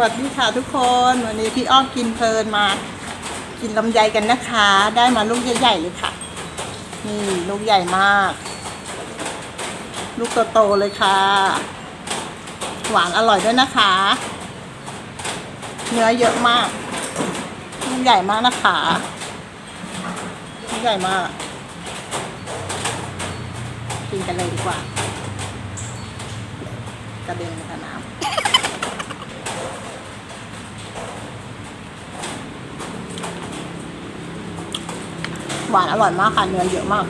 วัสดีค่ะทุกคนวันนี้พี่อ้อมกินเพลินมา กินลำไยกันนะคะ ได้มาลูกใหญ่ๆเลยค่ะ นี่ลูกใหญ่มาก ลูกโตๆเลยค่ะ หวานอร่อยด้วยนะคะ เนื้อเยอะมาก ลูกใหญ่มากนะคะลูกใหญ่มาก กินกันเลยดีกว่ากระเด็นค่ะน้ำ หวานอร่อยมากค่ะเนื้อเยอะมาก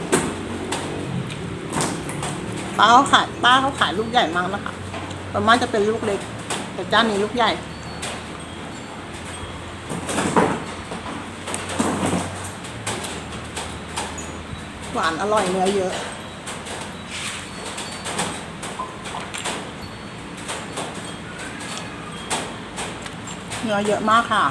ป้าเขาขายป้าเขาขายลูกใหญ่มากนะคะส่วนมากจะเป็นลูกเล็ก แต่เจ้านี้ลูกใหญ่หวานอร่อยเนื้อเยอะเนื้อเยอะมากค่ะ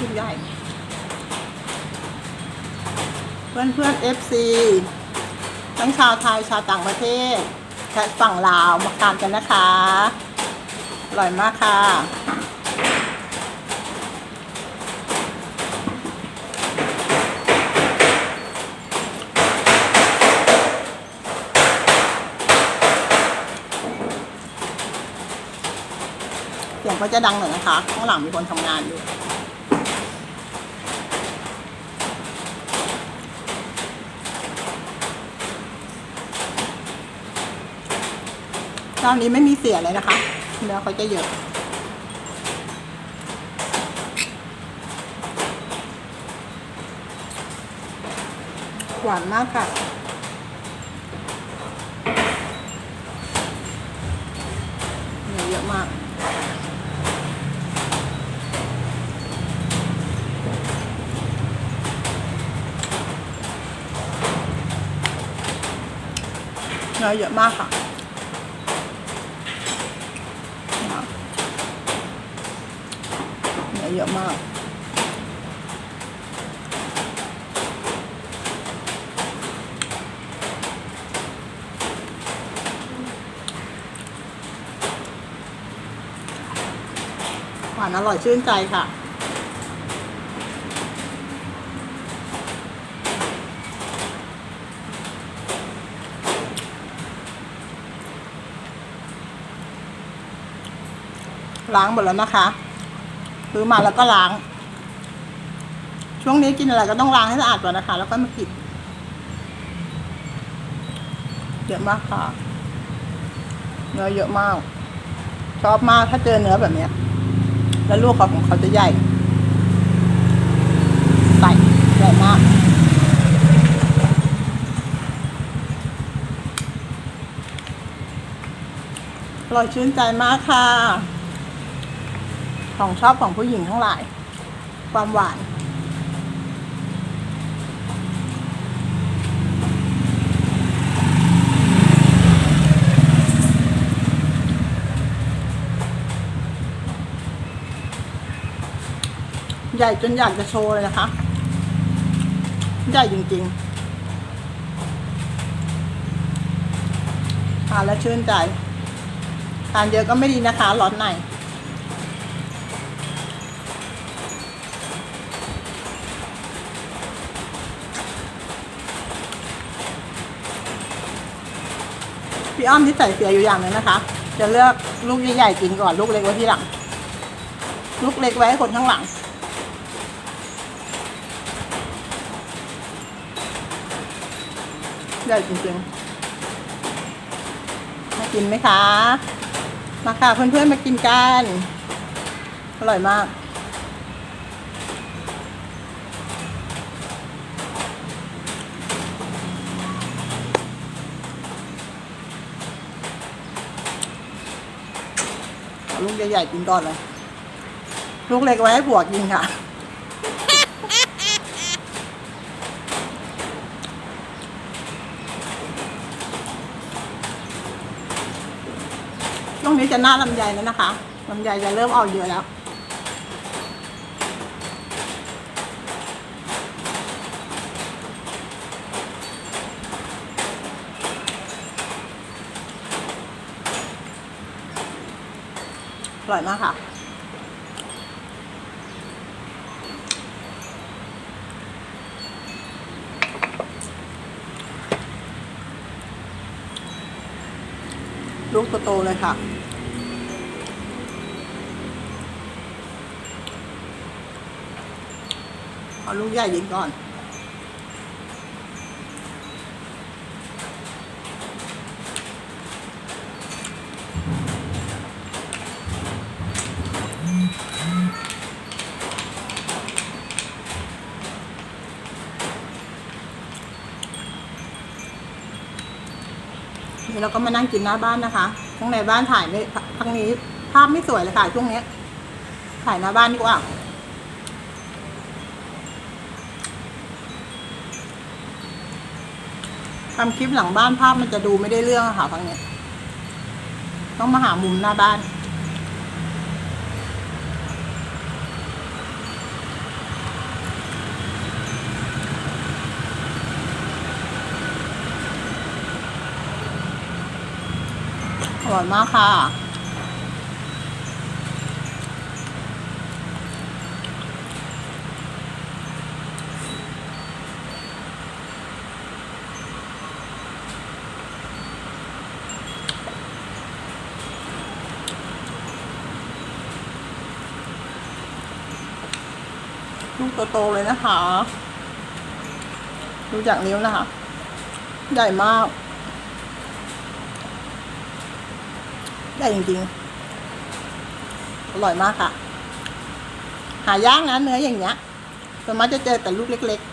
ลูกใหญ่ เพื่อนเพื่อนเอฟซีทั้งชาวไทยชาวต่างประเทศและฝั่งลาวมาทานกันนะคะ อร่อยมากค่ะเสียงก็จะดังหน่อยนะคะ ข้างหลังมีคนทำงานอยู่ จ้านี้ไม่มีเสียเลยนะคะเนื้อเขาจะเยอะหวานมากค่ะเนื้อเยอะมากเนื้อเยอะมากค่ะ เยอะมาก หวานอร่อยชื่นใจค่ะล้างหมดแล้วนะคะ ซื้อมาแล้วก็ล้าง ช่วงนี้กินอะไรก็ต้องล้างให้สะอาดก่อนนะคะ แล้วก็มากินเยอะมากค่ะ เนื้อเยอะมาก ชอบมากถ้าเจอเนื้อแบบเนี้ย แล้วลูกเขาของเขาจะใหญ่ใส่ใหญ่มากอร่อยชื่นใจมากค่ะ ของชอบของผู้หญิงทั้งหลาย ความหวานใหญ่จนอยากจะโชว์เลยนะคะ ใหญ่จริงๆทานแล้วชื่นใจ ทานเยอะก็ไม่ดีนะคะ ร้อนใน พี่อ้อมที่ใส่เสียอยู่อย่างหนึงนะคะ จะเลือกลูกใหญ่ๆกินก่อนลูกเล็กไว้ที่หลัง ลูกเล็กไว้ให้คนข้างหลัง ใหญ่จริงๆมากินไหมคะ มาค่ะเพื่อนๆมากินกัน อร่อยมาก ลูกใหญ่ๆกินก่อนเลย ลูกเล็กไว้ให้ผัวกินค่ะ ช่วงนี้จะหน้าลำไยแล้วนะคะลำไยจะเริ่มออกเยอะแล้ว อร่อยมากค่ะ ลูกโตๆเลยค่ะเอาลูกใหญ่ยิงก่อน นี่เราก็มานั่งกินหน้าบ้านนะคะข้างในบ้านถ่ายไม่ทั้งนี้ภาพไม่สวยเลยค่ะช่วงนี้ถ่ายหน้าบ้านดีกว่าทำคลิปหลังบ้านภาพมันจะดูไม่ได้เรื่องค่ะฟังเนี้ยต้องมาหามุมหน้าบ้าน ร่อยมากค่ะ ลูกโตๆเลยนะคะ ดูจากนิ้วนะคะ ใหญ่มาก ใหญ่จริงๆ อร่อยมากค่ะ หายากนะเนื้ออย่างเงี้ยส่วนมากจะเจอแต่ลูกเล็ก ๆ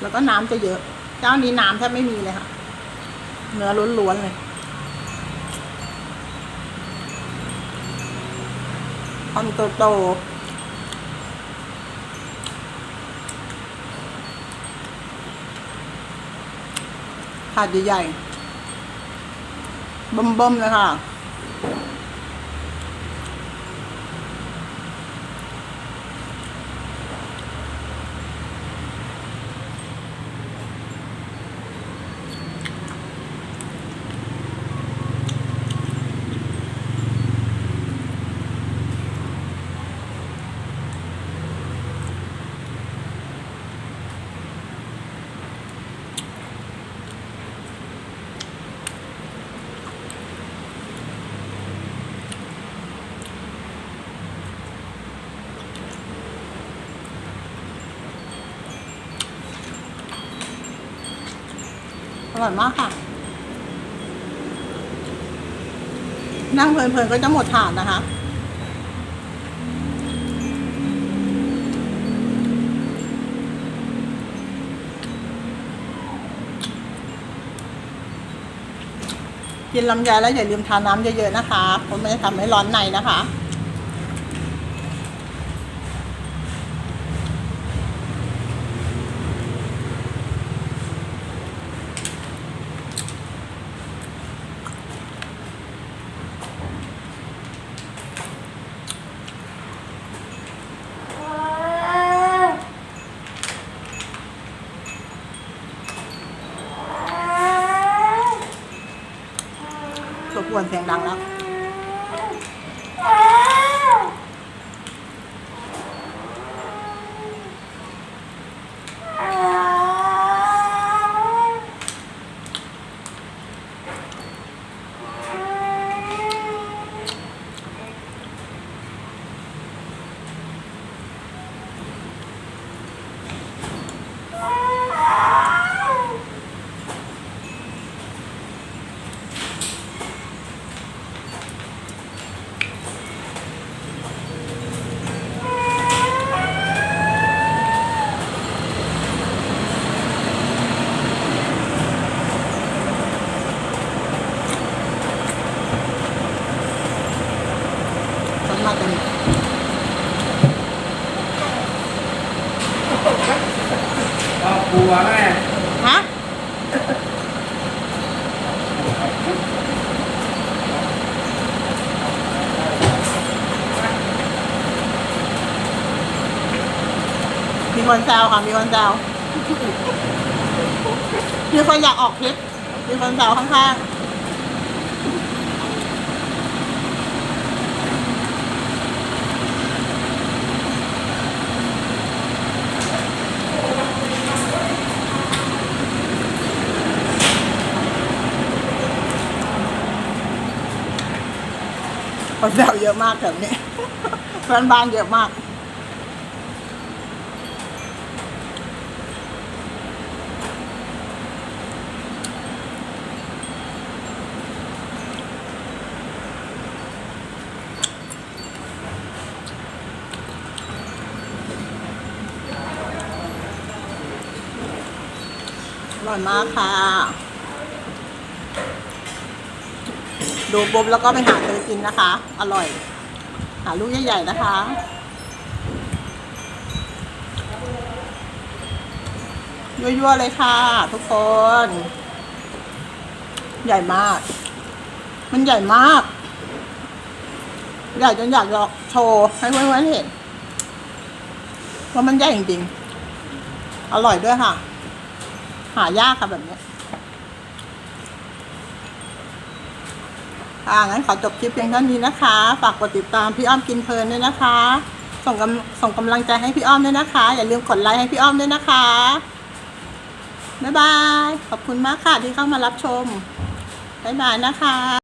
แล้วก็น้ำจะเยอะ เจ้านี้น้ำแทบไม่มีเลยค่ะ เนื้อล้วนๆเลยคำโตๆถาดใหญ่ๆ บิ่มๆเอร่อยมากค่ะ นั่งเพลินๆก็จะหมดถาดนะคะกินลำไยแล้วอย่าลืมทานน้ำเยอะๆนะคะเพราะมันจะทำให้ร้อนในนะคะ สียงดังแล้ว กลัวแม่ฮะมีคนแซวค่ะ มีคนแซวมีคนอยากออกคลิปมีคนแซวข้างๆ คนแซวเยอะมากแถวนี้เพื่อนบ้านเยอะมาก อร่อยมากค่ะ ดูปุ๊บแล้วก็ไปหาซื้อกินนะคะ อร่อย หาลูกใหญ่ๆนะคะ ยั่วๆเลยค่ะ ทุกคน ใหญ่มาก มันใหญ่มาก ใหญ่จนอยากจะโชว์ให้เพื่อนๆเห็นว่ามันใหญ่จริงๆ อร่อยด้วยค่ะ หายากค่ะแบบนี้ อ่างั้นขอจบคลิปเพียงเท่านี้นะคะ ฝากกดติดตามพี่อ้อมกินเพลินด้วยนะคะ ส่งกำส่งกำลังใจให้พี่อ้อมด้วยนะคะ อย่าลืมกดไลค์ให้พี่อ้อมด้วยนะคะ บ๊ายบาย ขอบคุณมากค่ะที่เข้ามารับชม บ๊ายบายนะคะ